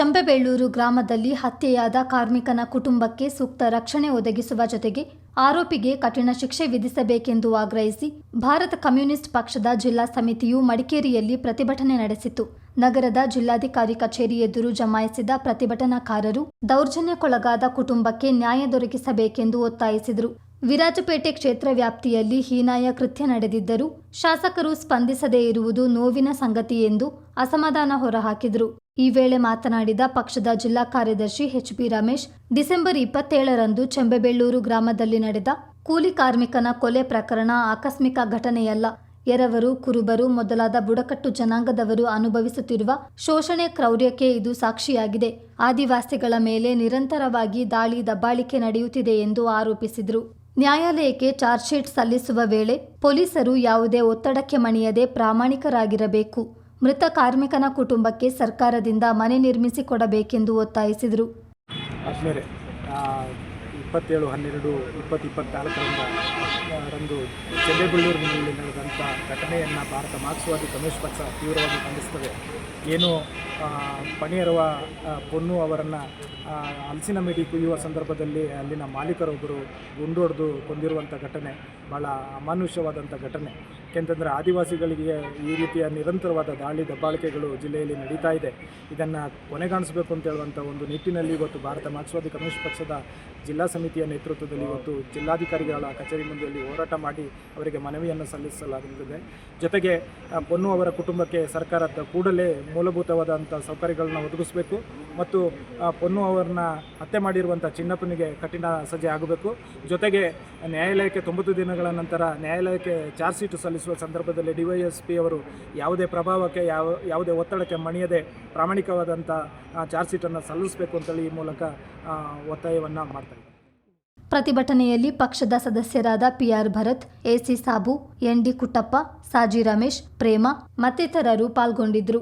ಚಂಬೆಬೆಳ್ಳೂರು ಗ್ರಾಮದಲ್ಲಿ ಹತ್ಯೆಯಾದ ಕಾರ್ಮಿಕನ ಕುಟುಂಬಕ್ಕೆ ಸೂಕ್ತ ರಕ್ಷಣೆ ಒದಗಿಸುವ ಜೊತೆಗೆ ಆರೋಪಿಗೆ ಕಠಿಣ ಶಿಕ್ಷೆ ವಿಧಿಸಬೇಕೆಂದು ಆಗ್ರಹಿಸಿ ಭಾರತ ಕಮ್ಯುನಿಸ್ಟ್ ಪಕ್ಷದ ಜಿಲ್ಲಾ ಸಮಿತಿಯು ಮಡಿಕೇರಿಯಲ್ಲಿ ಪ್ರತಿಭಟನೆ ನಡೆಸಿತು ನಗರದ ಜಿಲ್ಲಾಧಿಕಾರಿ ಕಚೇರಿ ಎದುರು ಜಮಾಯಿಸಿದ ಪ್ರತಿಭಟನಾಕಾರರು ದೌರ್ಜನ್ಯಕ್ಕೊಳಗಾದ ಕುಟುಂಬಕ್ಕೆ ನ್ಯಾಯ ದೊರಕಿಸಬೇಕೆಂದು ಒತ್ತಾಯಿಸಿದರು. ವಿರಾಜಪೇಟೆ ಕ್ಷೇತ್ರ ವ್ಯಾಪ್ತಿಯಲ್ಲಿ ಹೀನಾಯ ಕೃತ್ಯ ನಡೆದಿದ್ದರೂ ಶಾಸಕರು ಸ್ಪಂದಿಸದೇ ಇರುವುದು ನೋವಿನ ಸಂಗತಿ ಎಂದು ಅಸಮಾಧಾನ ಹೊರಹಾಕಿದರು. ಈ ವೇಳೆ ಮಾತನಾಡಿದ ಪಕ್ಷದ ಜಿಲ್ಲಾ ಕಾರ್ಯದರ್ಶಿ ಎಚ್ ಪಿ ರಮೇಶ್, ಡಿಸೆಂಬರ್ ಇಪ್ಪತ್ತೇಳರಂದು ಚೆಂಬೆಬೆಳ್ಳೂರು ಗ್ರಾಮದಲ್ಲಿ ನಡೆದ ಕೂಲಿ ಕಾರ್ಮಿಕನ ಕೊಲೆ ಪ್ರಕರಣ ಆಕಸ್ಮಿಕ ಘಟನೆಯಲ್ಲ. ಎರವರು ಕುರುಬರು, ಮೊದಲಾದ ಬುಡಕಟ್ಟು ಜನಾಂಗದವರು ಅನುಭವಿಸುತ್ತಿರುವ ಶೋಷಣೆ ಕ್ರೌರ್ಯಕ್ಕೆ ಇದು ಸಾಕ್ಷಿಯಾಗಿದೆ. ಆದಿವಾಸಿಗಳ ಮೇಲೆ ನಿರಂತರವಾಗಿ ದಾಳಿ ದಬ್ಬಾಳಿಕೆ ನಡೆಯುತ್ತಿದೆ ಎಂದು ಆರೋಪಿಸಿದರು. ನ್ಯಾಯಾಲಯಕ್ಕೆ ಚಾರ್ಜ್ ಶೀಟ್ ಸಲ್ಲಿಸುವ ವೇಳೆ ಪೊಲೀಸರು ಯಾವುದೇ ಒತ್ತಡಕ್ಕೆ ಮಣಿಯದೆ ಪ್ರಾಮಾಣಿಕರಾಗಿರಬೇಕು. ಮೃತ ಕಾರ್ಮಿಕನ ಕುಟುಂಬಕ್ಕೆ ಸರ್ಕಾರದಿಂದ ಮನೆ ನಿರ್ಮಿಸಿ ಕೊಡಬೇಕೆಂದು ಒತ್ತಾಯಿಸಿದರು. ಇಪ್ಪತ್ತೇಳು ಹನ್ನೆರಡು ಇಪ್ಪತ್ತು ಇಪ್ಪತ್ನಾಲ್ಕರಿಂದ ಆ, ರಂದು ಚೆಂದೇಬೆಳ್ಳೂರಿನಲ್ಲಿ ನಡೆದಂಥ ಘಟನೆಯನ್ನು ಭಾರತ ಮಾರ್ಕ್ಸ್ವಾದಿ ಕಮ್ಯುನಿಸ್ಟ್ ಪಕ್ಷ ತೀವ್ರವಾಗಿ ಖಂಡಿಸ್ತದೆ ಏನು ಪಣಿಯರವ ಪೊನ್ನು ಅವರನ್ನು ಹಲಸಿನ ಮಿಡಿ ಕುಯ್ಯುವ ಸಂದರ್ಭದಲ್ಲಿ ಅಲ್ಲಿನ ಮಾಲೀಕರೊಬ್ಬರು ಗುಂಡೊಡೆದು ಕೊಂದಿರುವಂಥ ಘಟನೆ ಭಾಳ ಅಮಾನುಷ್ಯವಾದಂಥ ಘಟನೆ. ಏಕೆಂತಂದರೆ ಆದಿವಾಸಿಗಳಿಗೆ ಈ ರೀತಿಯ ನಿರಂತರವಾದ ದಾಳಿ ದಬ್ಬಾಳಿಕೆಗಳು ಜಿಲ್ಲೆಯಲ್ಲಿ ನಡೀತಾ ಇದೆ. ಇದನ್ನು ಕೊನೆಗಾಣಿಸಬೇಕು ಅಂತ ಹೇಳುವಂಥ ಒಂದು ನಿಟ್ಟಿನಲ್ಲಿ ಇವತ್ತು ಭಾರತ ಮಾರ್ಕ್ಸ್ವಾದಿ ಕಮ್ಯುನಿಸ್ಟ್ ಪಕ್ಷದ ಜಿಲ್ಲಾ ಸಮಿತಿಯ ನೇತೃತ್ವದಲ್ಲಿ ಇವತ್ತು ಜಿಲ್ಲಾಧಿಕಾರಿಗಳ ಕಚೇರಿ ಮುಂದೆಯಲ್ಲಿ ಹೋರಾಟ ಮಾಡಿ ಅವರಿಗೆ ಮನವಿಯನ್ನು ಸಲ್ಲಿಸಲಾಗುತ್ತದೆ. ಜೊತೆಗೆ ಪೊನ್ನು ಅವರ ಕುಟುಂಬಕ್ಕೆ ಸರ್ಕಾರದ ಕೂಡಲೇ ಮೂಲಭೂತವಾದಂಥ ಸೌಕರ್ಯಗಳನ್ನು ಒದಗಿಸಬೇಕು ಮತ್ತು ಪೊನ್ನು ಅವರನ್ನ ಹತ್ಯೆ ಮಾಡಿರುವಂಥ ಚಿನ್ನಪ್ಪನಿಗೆ ಕಠಿಣ ಸಜೆ ಆಗಬೇಕು. ಜೊತೆಗೆ ನ್ಯಾಯಾಲಯಕ್ಕೆ ತೊಂಬತ್ತು ದಿನಗಳ ನಂತರ ನ್ಯಾಯಾಲಯಕ್ಕೆ ಚಾರ್ಜ್ ಶೀಟ್ ಸಲ್ಲಿಸುವ ಸಂದರ್ಭದಲ್ಲಿ ಡಿ ವೈ ಎಸ್ ಪಿ ಅವರು ಯಾವುದೇ ಪ್ರಭಾವಕ್ಕೆ ಯಾವ ಯಾವುದೇ ಒತ್ತಡಕ್ಕೆ ಮಣಿಯದೆ ಪ್ರಾಮಾಣಿಕವಾದಂಥ ಚಾರ್ಜ್ ಶೀಟನ್ನು ಸಲ್ಲಿಸಬೇಕು ಅಂತೇಳಿ ಈ ಮೂಲಕ ಒತ್ತಾಯವನ್ನು ಮಾಡ್ತಾ ಇದ್ದಾರೆ. ಪ್ರತಿಭಟನೆಯಲ್ಲಿ ಪಕ್ಷದ ಸದಸ್ಯರಾದ PR Bharath AC Sabu ND Kuttappa Saji Ramesh Prema ಮತ್ತಿತರರು ಪಾಲ್ಗೊಂಡಿದ್ದರು.